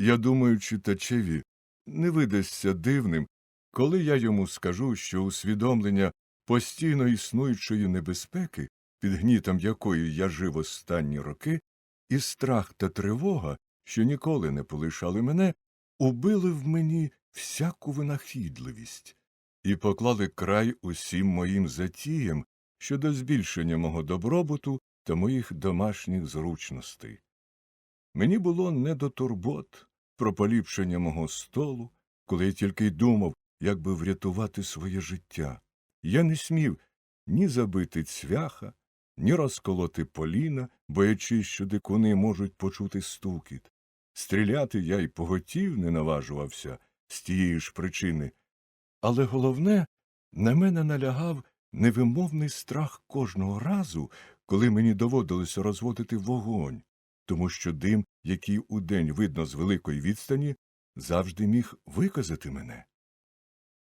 Я думаю, читачеві не видасться дивним, коли я йому скажу, що усвідомлення постійно існуючої небезпеки, під гнітом якої я жив останні роки, і страх та тривога, що ніколи не полишали мене, убили в мені всяку винахідливість і поклали край усім моїм затіям щодо збільшення мого добробуту та моїх домашніх зручностей. Мені було не до турбот про поліпшення мого столу, коли я тільки й думав, як би врятувати своє життя. Я не смів ні забити цвяха, ні розколоти поліна, боячись, що дикуни можуть почути стукіт. Стріляти я й поготів не наважувався з тієї ж причини. Але головне, на мене налягав невимовний страх кожного разу, коли мені доводилося розводити вогонь, тому що дим, який удень видно з великої відстані, завжди міг виказати мене.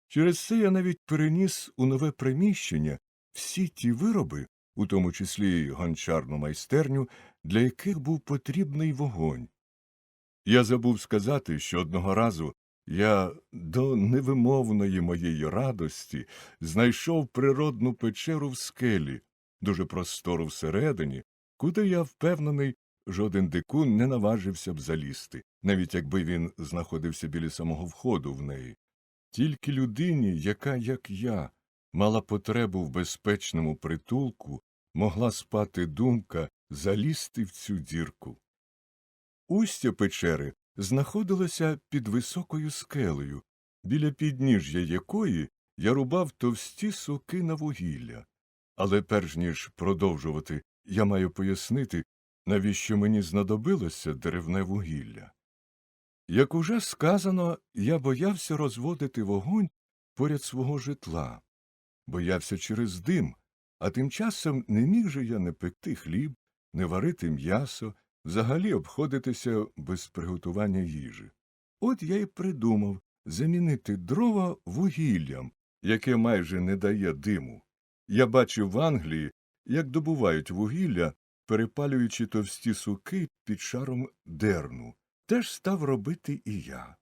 Через це я навіть переніс у нове приміщення всі ті вироби, у тому числі й гончарну майстерню, для яких був потрібний вогонь. Я забув сказати, що одного разу я до невимовної моєї радості знайшов природну печеру в скелі, дуже простору всередині, куди я впевнений, жоден дикун не наважився б залізти, навіть якби він знаходився біля самого входу в неї. Тільки людині, яка, як я, мала потребу в безпечному притулку, могла спати думка залізти в цю дірку. Устя печери знаходилося під високою скелею, біля підніжжя якої я рубав товсті соки на вугілля. Але перш ніж продовжувати, я маю пояснити, навіщо мені знадобилося деревне вугілля. Як уже сказано, я боявся розводити вогонь поряд свого житла, боявся через дим, а тим часом не міг же я не пекти хліб, не варити м'ясо, взагалі обходитися без приготування їжі. От я й придумав замінити дрова вугіллям, яке майже не дає диму. Я бачив в Англії, як добувають вугілля, перепалюючи товсті суки під шаром дерну. Теж став робити і я.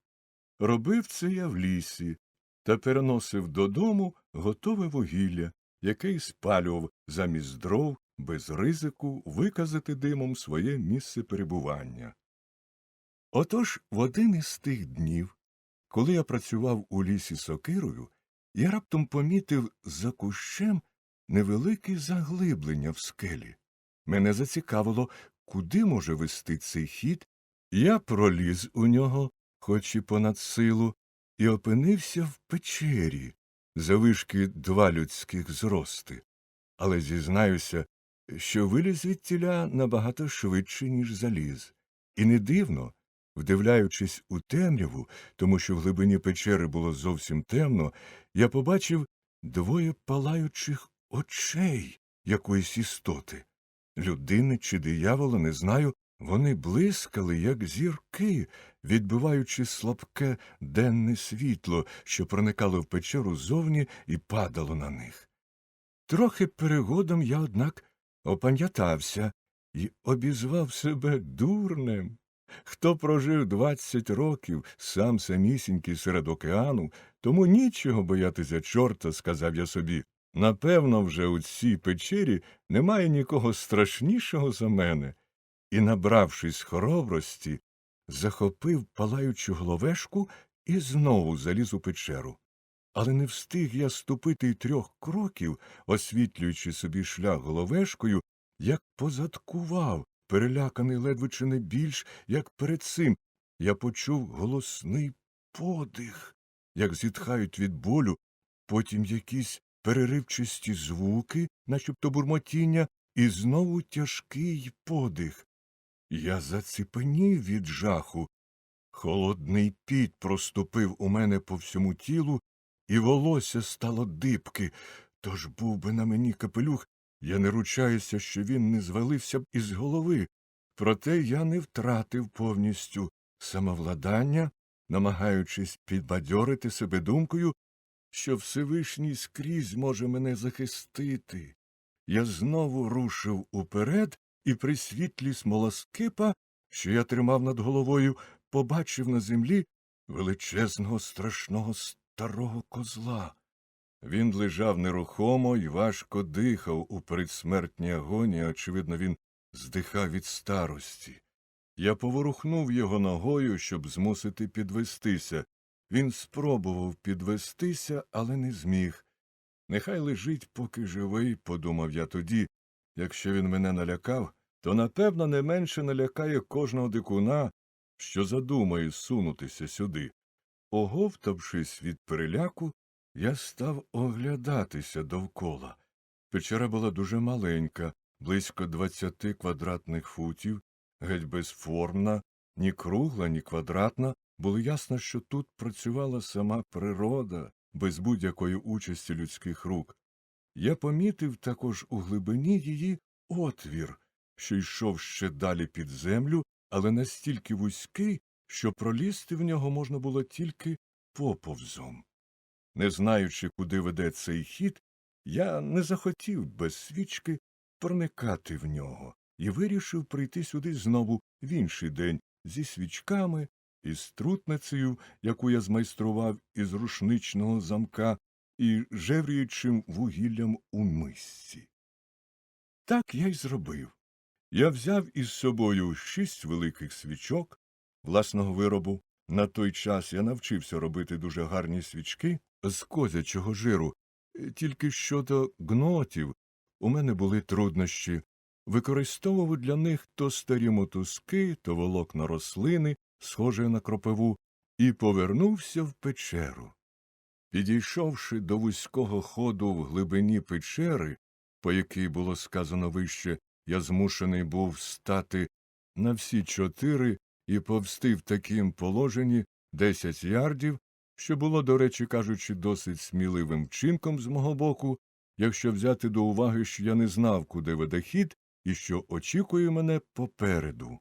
Робив це я в лісі та переносив додому готове вугілля, яке й спалював замість дров без ризику виказати димом своє місце перебування. Отож в один із тих днів, коли я працював у лісі сокирою, я раптом помітив за кущем невелике заглиблення в скелі. Мене зацікавило, куди може вести цей хід, я проліз у нього, хоч і понад силу, і опинився в печері, завишки два людських зрости. Але зізнаюся, що виліз звідтіля набагато швидше, ніж заліз. І не дивно, вдивляючись у темряву, тому що в глибині печери було зовсім темно, я побачив двоє палаючих очей якоїсь істоти. Людини чи диявола, не знаю, вони блискали, як зірки, відбиваючи слабке денне світло, що проникало в печеру зовні і падало на них. Трохи перегодом я, однак, опам'ятався і обізвав себе дурнем. Хто прожив двадцять років сам самісінький серед океану, тому нічого боятися чорта, сказав я собі. Напевно, вже у цій печері немає нікого страшнішого за мене, і, набравшись хоробрості, захопив палаючу головешку і знову заліз у печеру. Але не встиг я ступити й трьох кроків, освітлюючи собі шлях головешкою, як позадкував, переляканий ледве чи не більш, як перед цим, я почув голосний подих, як зітхають від болю, потім якісь переривчасті звуки, начебто бурмотіння, і знову тяжкий подих. Я заціпенів від жаху. Холодний піт проступив у мене по всьому тілу, і волосся стало дибки, тож був би на мені капелюх, я не ручаюся, що він не звалився б із голови. Проте я не втратив повністю самовладання, намагаючись підбадьорити себе думкою, що Всевишній скрізь може мене захистити. Я знову рушив уперед і при світлі смолоскипа, що я тримав над головою, побачив на землі величезного страшного старого козла. Він лежав нерухомо і важко дихав у передсмертній агонії, очевидно, він здихав від старості. Я поворухнув його ногою, щоб змусити підвестися. Він спробував підвестися, але не зміг. Нехай лежить, поки живий, подумав я тоді. Якщо він мене налякав, то напевно не менше налякає кожного дикуна, що задумає сунутися сюди. Оговтавшись від переляку, я став оглядатися довкола. Печера була дуже маленька, близько двадцяти квадратних футів, геть безформна, ні кругла, ні квадратна, було ясно, що тут працювала сама природа, без будь-якої участі людських рук. Я помітив також у глибині її отвір, що йшов ще далі під землю, але настільки вузький, що пролізти в нього можна було тільки поповзом. Не знаючи, куди веде цей хід, я не захотів без свічки проникати в нього і вирішив прийти сюди знову в інший день зі свічками, із трутницею, яку я змайстрував із рушничного замка, і жевріючим вугіллям у мисці. Так я й зробив. Я взяв із собою шість великих свічок власного виробу. На той час я навчився робити дуже гарні свічки з козячого жиру, тільки щодо гнотів у мене були труднощі. Використовував для них то старі мотузки, то волокна рослини, схожі на кропиву, і повернувся в печеру. Підійшовши до вузького ходу в глибині печери, по якій було сказано вище, я змушений був стати на всі чотири і повсти в такім положенні десять ярдів, що було, до речі кажучи, досить сміливим вчинком з мого боку, якщо взяти до уваги, що я не знав, куди веде хід і що очікує мене попереду.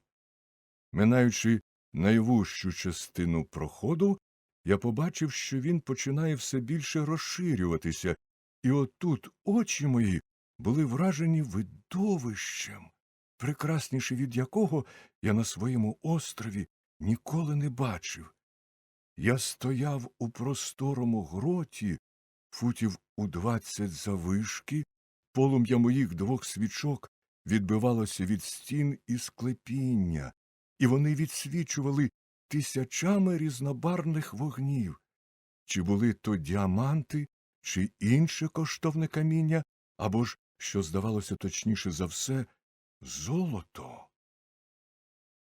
Минаючи найвужчу частину проходу, я побачив, що він починає все більше розширюватися, і отут очі мої були вражені видовищем, прекрасніше від якого я на своєму острові ніколи не бачив. Я стояв у просторому гроті, футів у двадцять завишки, полум'я моїх двох свічок відбивалося від стін і склепіння, і вони відсвічували тисячами різнобарних вогнів. Чи були то діаманти, чи інше коштовне каміння, або ж, що здавалося точніше за все, золото.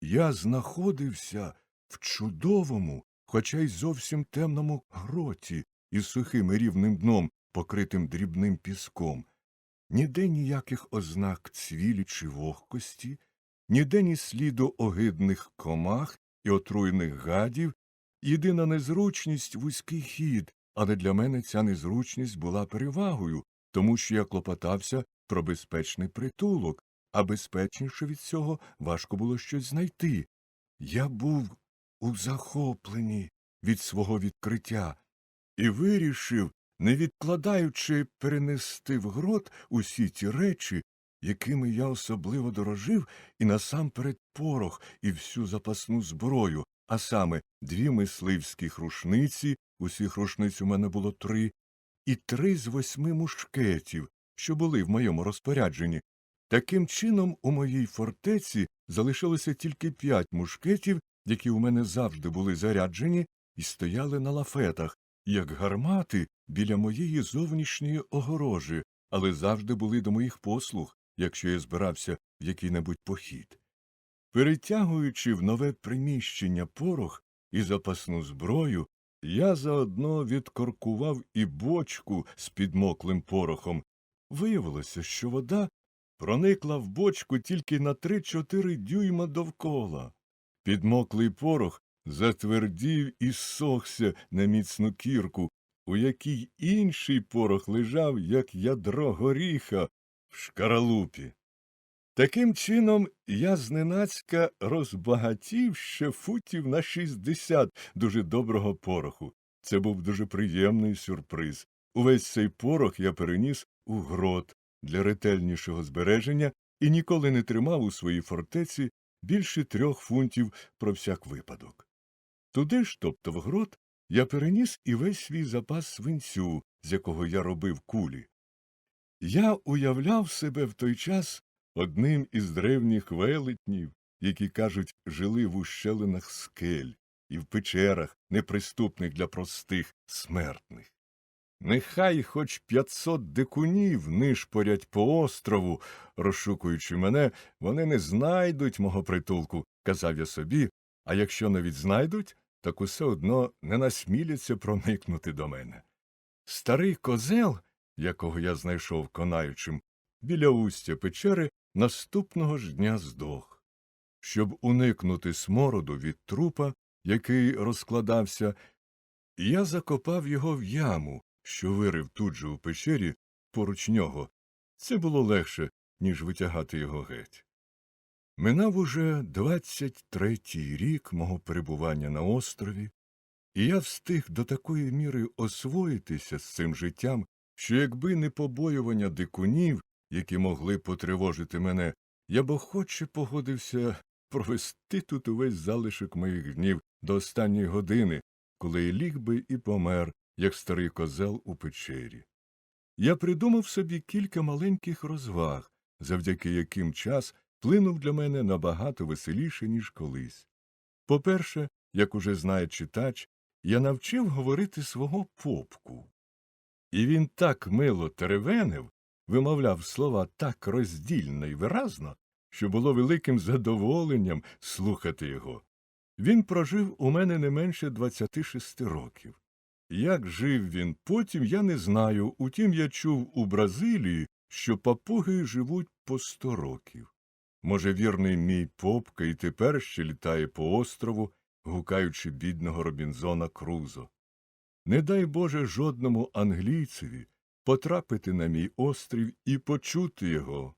Я знаходився в чудовому, хоча й зовсім темному гроті із сухим і рівним дном, покритим дрібним піском. Ніде ніяких ознак цвілі чи вогкості, ніде ні сліду огидних комах і отруйних гадів, єдина незручність вузький хід, але для мене ця незручність була перевагою, тому що я клопотався про безпечний притулок, а безпечніше від цього важко було щось знайти. Я був у захопленні від свого відкриття і вирішив, не відкладаючи перенести в грот усі ті речі, якими я особливо дорожив, і насамперед порох і всю запасну зброю, а саме дві мисливські рушниці, усіх рушниць у мене було три, і три з восьми мушкетів, що були в моєму розпорядженні. Таким чином, у моїй фортеці залишилося тільки п'ять мушкетів, які у мене завжди були заряджені і стояли на лафетах, як гармати біля моєї зовнішньої огорожі, але завжди були до моїх послуг, якщо я збирався в який-небудь похід. Перетягуючи в нове приміщення порох і запасну зброю, я заодно відкоркував і бочку з підмоклим порохом. Виявилося, що вода проникла в бочку тільки на три-чотири дюйма довкола. Підмоклий порох затвердів і сохся на міцну кірку, у якій інший порох лежав, як ядро горіха в шкаралупі. Таким чином я зненацька розбагатів ще футів на шістдесят дуже доброго пороху. Це був дуже приємний сюрприз. Увесь цей порох я переніс у грот для ретельнішого збереження і ніколи не тримав у своїй фортеці більше трьох фунтів про всяк випадок. Туди ж, тобто в грот, я переніс і весь свій запас свинцю, з якого я робив кулі. Я уявляв себе в той час одним із древніх велетнів, які, кажуть, жили в ущелинах скель і в печерах, неприступних для простих смертних. Нехай хоч п'ятсот дикунів нишпорять по острову, розшукуючи мене, вони не знайдуть мого притулку, казав я собі, а якщо навіть знайдуть, так усе одно не насміляться проникнути до мене. Старий козел, якого я знайшов конаючим, біля устя печери наступного ж дня здох. Щоб уникнути смороду від трупа, який розкладався, я закопав його в яму, що вирив тут же у печері поруч нього. Це було легше, ніж витягати його геть. Минав уже двадцять третій рік мого перебування на острові, і я встиг до такої міри освоїтися з цим життям, що якби не побоювання дикунів, які могли потривожити мене, я б охоче погодився провести тут увесь залишок моїх днів до останньої години, коли я ліг би і помер, як старий козел у печері. Я придумав собі кілька маленьких розваг, завдяки яким час плинув для мене набагато веселіше, ніж колись. По-перше, як уже знає читач, я навчив говорити свого попку. І він так мило теревенив, вимовляв слова так роздільно і виразно, що було великим задоволенням слухати його. Він прожив у мене не менше 26 років. Як жив він потім, я не знаю, утім я чув у Бразилії, що папуги живуть по сто років. Може, вірний мій попка і тепер ще літає по острову, гукаючи бідного Робінзона Крузо. Не дай Боже жодному англійцеві потрапити на мій острів і почути його.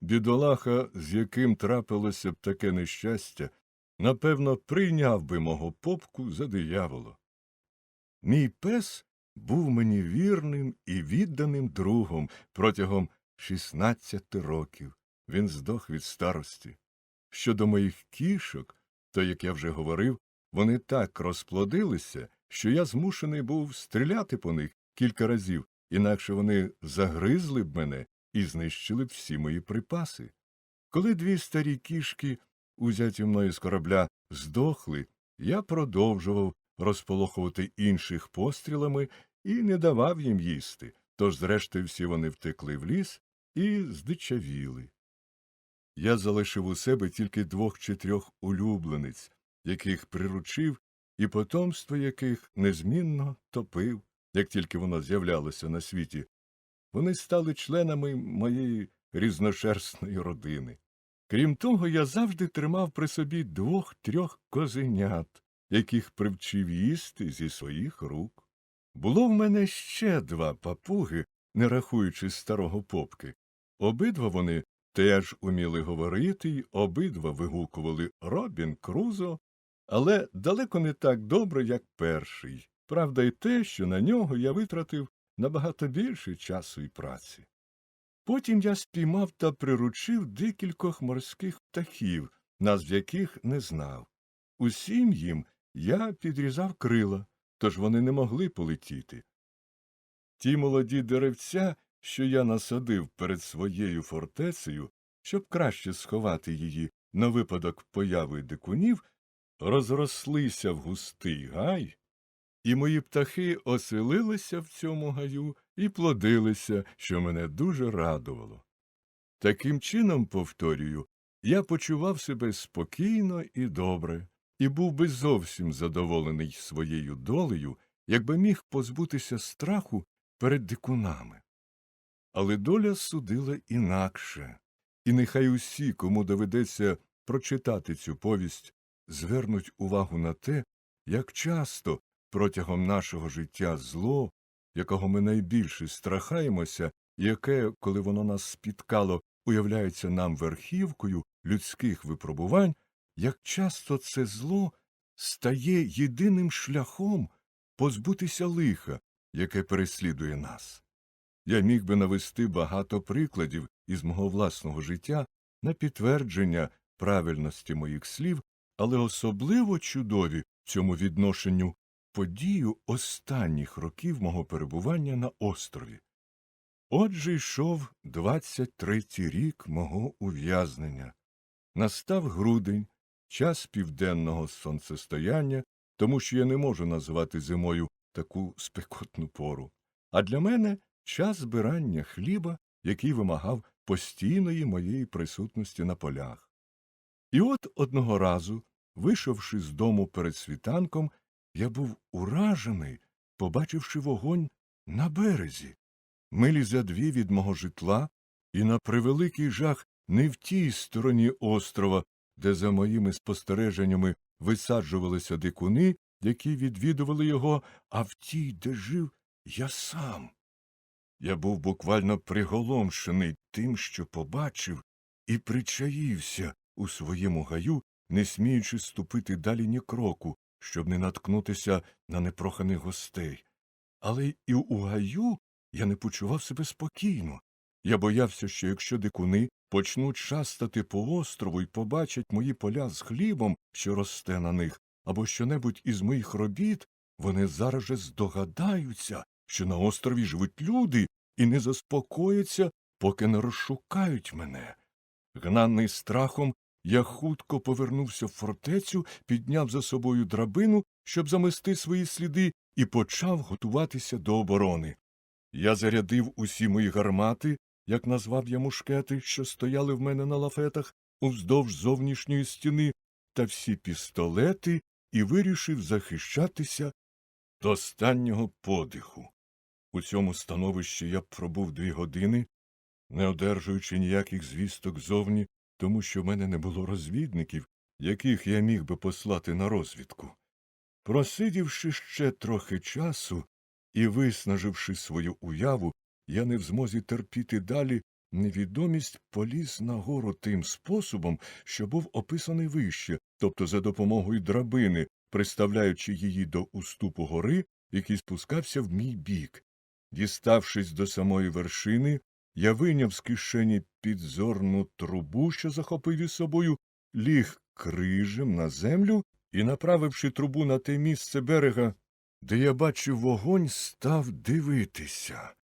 Бідолаха, з яким трапилося б таке нещастя, напевно, прийняв би мого попку за диявола. Мій пес був мені вірним і відданим другом протягом 16 років. Він здох від старості. Щодо моїх кішок, то, як я вже говорив, вони так розплодилися, що я змушений був стріляти по них кілька разів, інакше вони загризли б мене і знищили б всі мої припаси. Коли дві старі кішки, узяті мною з корабля, здохли, я продовжував розполохувати інших пострілами і не давав їм їсти, тож, зрештою, всі вони втекли в ліс і здичавіли. Я залишив у себе тільки двох чи трьох улюблениць, яких приручив, і потомство яких незмінно топив, як тільки воно з'являлося на світі. Вони стали членами моєї різношерстної родини. Крім того, я завжди тримав при собі двох трьох козенят, яких привчив їсти зі своїх рук. Було в мене ще два папуги, не рахуючи старого попки. Обидва вони теж уміли говорити й обидва вигукували Робін Крузо, але далеко не так добре, як перший. Правда, й те, що на нього я витратив набагато більше часу і праці. Потім я спіймав та приручив декількох морських птахів, назв яких не знав. Усім їм я підрізав крила, тож вони не могли полетіти. Ті молоді деревця, що я насадив перед своєю фортецею, щоб краще сховати її на випадок появи дикунів, розрослися в густий гай, і мої птахи оселилися в цьому гаю і плодилися, що мене дуже радувало. Таким чином, повторюю, я почував себе спокійно і добре, і був би зовсім задоволений своєю долею, якби міг позбутися страху перед дикунами. Але доля судила інакше, і нехай усі, кому доведеться прочитати цю повість, звернуть увагу на те, як часто протягом нашого життя зло, якого ми найбільше страхаємося, яке, коли воно нас спіткало, уявляється нам верхівкою людських випробувань, як часто це зло стає єдиним шляхом позбутися лиха, яке переслідує нас. Я міг би навести багато прикладів із мого власного життя на підтвердження правильності моїх слів, але особливо чудові в цьому відношенню подію останніх років мого перебування на острові. Отже йшов 23-й рік мого ув'язнення. Настав грудень, час південного сонцестояння, тому що я не можу назвати зимою таку спекотну пору. А для мене час збирання хліба, який вимагав постійної моєї присутності на полях. І от одного разу, вийшовши з дому перед світанком, я був уражений, побачивши вогонь на березі, милі за дві від мого житла, і на превеликий жах не в тій стороні острова, де за моїми спостереженнями висаджувалися дикуни, які відвідували його, а в тій, де жив я сам. Я був буквально приголомшений тим, що побачив, і причаївся у своєму гаю, не сміючи ступити далі ні кроку, щоб не наткнутися на непроханих гостей. Але і у гаю я не почував себе спокійно. Я боявся, що якщо дикуни почнуть шастати по острову і побачать мої поля з хлібом, що росте на них, або щонебудь із моїх робіт, вони зараз же здогадаються, що на острові живуть люди, і не заспокояться, поки не розшукають мене. Гнаний страхом, я хутко повернувся в фортецю, підняв за собою драбину, щоб замести свої сліди, і почав готуватися до оборони. Я зарядив усі мої гармати, як назвав я мушкети, що стояли в мене на лафетах, уздовж зовнішньої стіни, та всі пістолети і вирішив захищатися до останнього подиху. У цьому становищі я пробув дві години, не одержуючи ніяких звісток зовні, тому що в мене не було розвідників, яких я міг би послати на розвідку. Просидівши ще трохи часу і виснаживши свою уяву, я не в змозі терпіти далі невідомість поліз нагору тим способом, що був описаний вище, тобто за допомогою драбини, приставляючи її до уступу гори, який спускався в мій бік. Діставшись до самої вершини, я вийняв з кишені підзорну трубу, що захопив із собою, ліг крижем на землю і, направивши трубу на те місце берега, де я бачив вогонь, став дивитися.